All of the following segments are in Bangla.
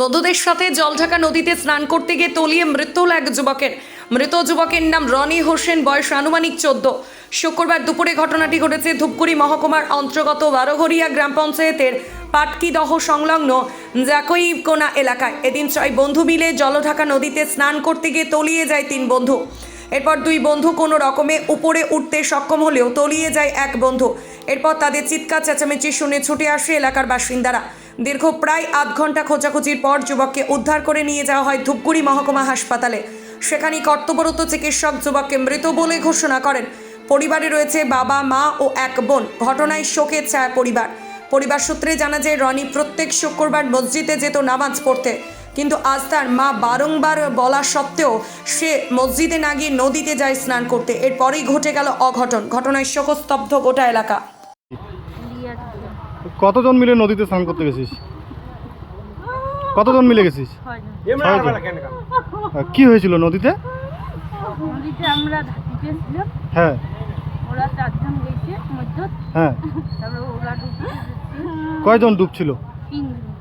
বন্ধুদের সাথে জলঢাকা নদীতে স্নান করতে গিয়ে তলিয়ে মৃত্যু হল এক যুবকের। মৃত যুবকের নাম রনি হোসেন, বয়স আনুমানিক চোদ্দ। শুক্রবার দুপুরে ঘটনাটি ঘটেছে ধূপগুড়ি মহকুমার অন্তর্গত বারোঘরিয়া গ্রাম পঞ্চায়েতের পাটকিদহ সংলগ্ন জাকইকোনা এলাকায়। এদিন ছয় বন্ধু মিলে জলঢাকা নদীতে স্নান করতে গিয়ে তলিয়ে যায় তিন বন্ধু। এরপর দুই বন্ধু কোনো রকমে উপরে উঠতে সক্ষম হলেও তলিয়ে যায় এক বন্ধু। এরপর তাদের চিৎকার, চেঁচামেচি শুনে ছুটে আসে এলাকার বাসিন্দারা। দীর্ঘ প্রায় আধ ঘণ্টা খোঁজাখুঁজির পর যুবককে উদ্ধার করে নিয়ে যাওয়া হয় ধূপগুড়ি মহকুমা হাসপাতালে। সেখানে কর্তব্যরত চিকিৎসক যুবককে মৃত বলে ঘোষণা করেন। পরিবারে রয়েছে বাবা, মা ও এক বোন। ঘটনায় শোকের ছায়া পরিবার। পরিবার সূত্রে জানা যায়, রনি প্রত্যেক শুক্রবার মসজিদে যেত নামাজ পড়তে। কিন্তু আজ তার মা বারংবার বলা সত্ত্বেও সে মসজিদে না গিয়ে নদীতে যায় স্নান করতে। এরপরেই ঘটে গেল অঘটন। ঘটনায় শোকস্তব্ধ গোটা এলাকা। কতজন মিলে নদীতে স্নান করতে গেছিস? কতজন মিলে গেছিস? কি হয়েছিল নদীতে? নদীতে আমরা হ্যাঁ। ওরা চারজন গেছে মধ্য। হ্যাঁ। তারপরে ওরা ঢুকতে কয়জন ডুবছিল? তিনজন।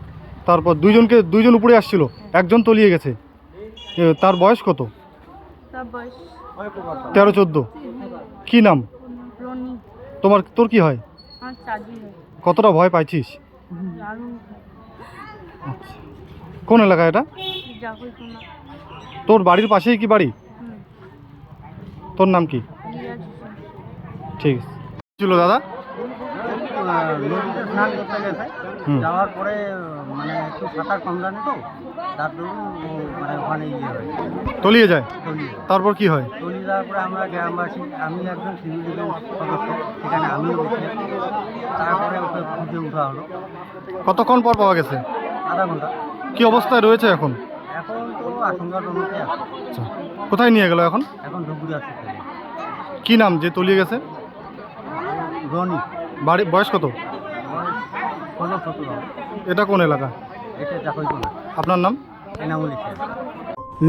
তারপর দুইজনকে দুইজন উপরে আসছিল একজন তলিয়ে গেছে। এ, তার বয়স কত? তার বয়স তেরো চোদ্দ। কি নাম? রনি। তোমার তোর কি হয়? আমার কতটা ভয় পাইছিস? আচ্ছা। কোন এলাকা এটা? তোর বাড়ির পাশেই কি বাড়ি? হুম। তোর নাম কি? হোসেন। ঠিক আছে। ছিল দাদা? নদীতে স্নান করতে গেছে যাওয়ার পরে মানে একটু সাঁতার কম জানে তো তার ও মানে ওখানে ইয়ে হয়। তলিয়ে যায়? তারপর কি হয়? তলিয়ে যাওয়ার পরে আমরা গ্রামবাসী আমি একজন সিভিল ডিফেন্স সদস্য সেখানে আমিও গেছি তারপরে ওকে খুঁজে উঠা হলো। কতক্ষণ পর পাওয়া গেছে? আধা ঘণ্টা। কি অবস্থায় রয়েছে এখন? এখন তো আশঙ্কাজনকই আছে। আচ্ছা কোথায় নিয়ে গেল এখন? এখন ধুপুরি আছে কি নাম যে তলিয়ে গেছে? রনি। বাড়ি বয়স কত। এটা কোন এলাকা? আপনার নাম?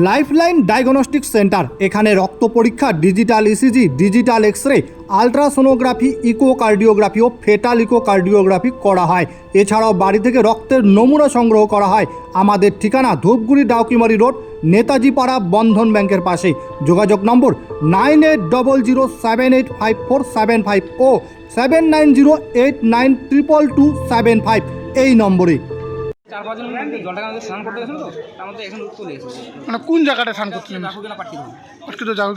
Lifeline diagnostic centre. এখানে রক্ত পরীক্ষা, digital ECG digital X ray ultrasonography echocardiography ও ফেটাল ইকোকার্ডিওগ্রাফি করা হয়। এছাড়াও বাড়ি থেকে রক্তের নমুনা সংগ্রহ করা হয়। আমাদের ঠিকানা ধূপগুড়ি ডাউকিমারি রোড নেতাজি পাড়া বন্ধন ব্যাংকের পাশে যোগাযোগ নম্বর nine eight double zero seven eight five four seven five ও seven nine zero eight nine triple two seven five. এই নম্বরে। চার পাঁচজন মিলে স্নান করতে গেছেন তো? তার মধ্যে এখন চলে এসেছে মানে কোন জায়গাটা স্নান করছিলেন রাখু পাঠিয়ে দেবো আজকে তো যাব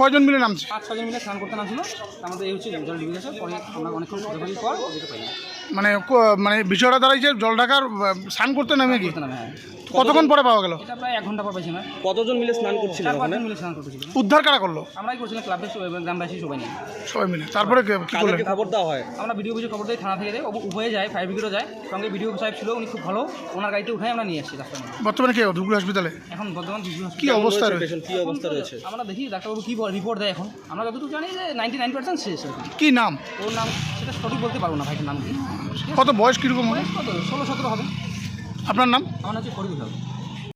কয়জন মিলে নামছে? পাঁচ ছজন মিলে স্নান করতে নামছিল। তার মধ্যে এই হচ্ছে জল গেছে। পরে আমরা অনেকক্ষণ খোঁজাখুঁজির পর যেতে পারি মানে মানে বিষয়টা দাঁড়াইছে জল ঢাকার স্নান করতে নামে কি? হ্যাঁ। কতক্ষণ পরে পাওয়া গেল? এটা প্রায় এক ঘণ্টা পর পাইছি না কতজন মিলে স্নান করছিলেন ওখানে? মিলে স্নান করতেছিল। উদ্ধার কারা করল? আমরাই করছিলাম ক্লাবের গ্রামবাসী সবাই নিয়ে সবাই মিলে। তারপরে কি করলেন? খবর দেওয়া হয়? আমরা ভিডিও অফিসে খবর দিই থানা থেকে দেয় উভয়ে যায় ফায়ার ব্রিগেডও যায়। সঙ্গে ভিডিও সাহেব ছিল উনি খুব ভালো। ওনার গাড়িতে উঠে আমরা নিয়ে আসছি রাস্তার মধ্যে। বর্তমানে কে? ধুবুরি হসপিটালে এখন বর্তমান কি অবস্থা রয়েছে কি অবস্থা রয়েছে? আমরা দেখি ডাক্তারবাবু কি রিপোর্ট দেয় এখন। আমরা যতটুকু জানি যে নাইনটি নাইন পার্সেন্ট শেষ কি কি নাম? ওর নাম সেটা সঠিক বলতে পারব না ভাইটার নাম কি? কত বয়স কীরকম হবে? কত? ষোলো সতেরো হবে। আপনার নাম? আমার হচ্ছে ফরিদুল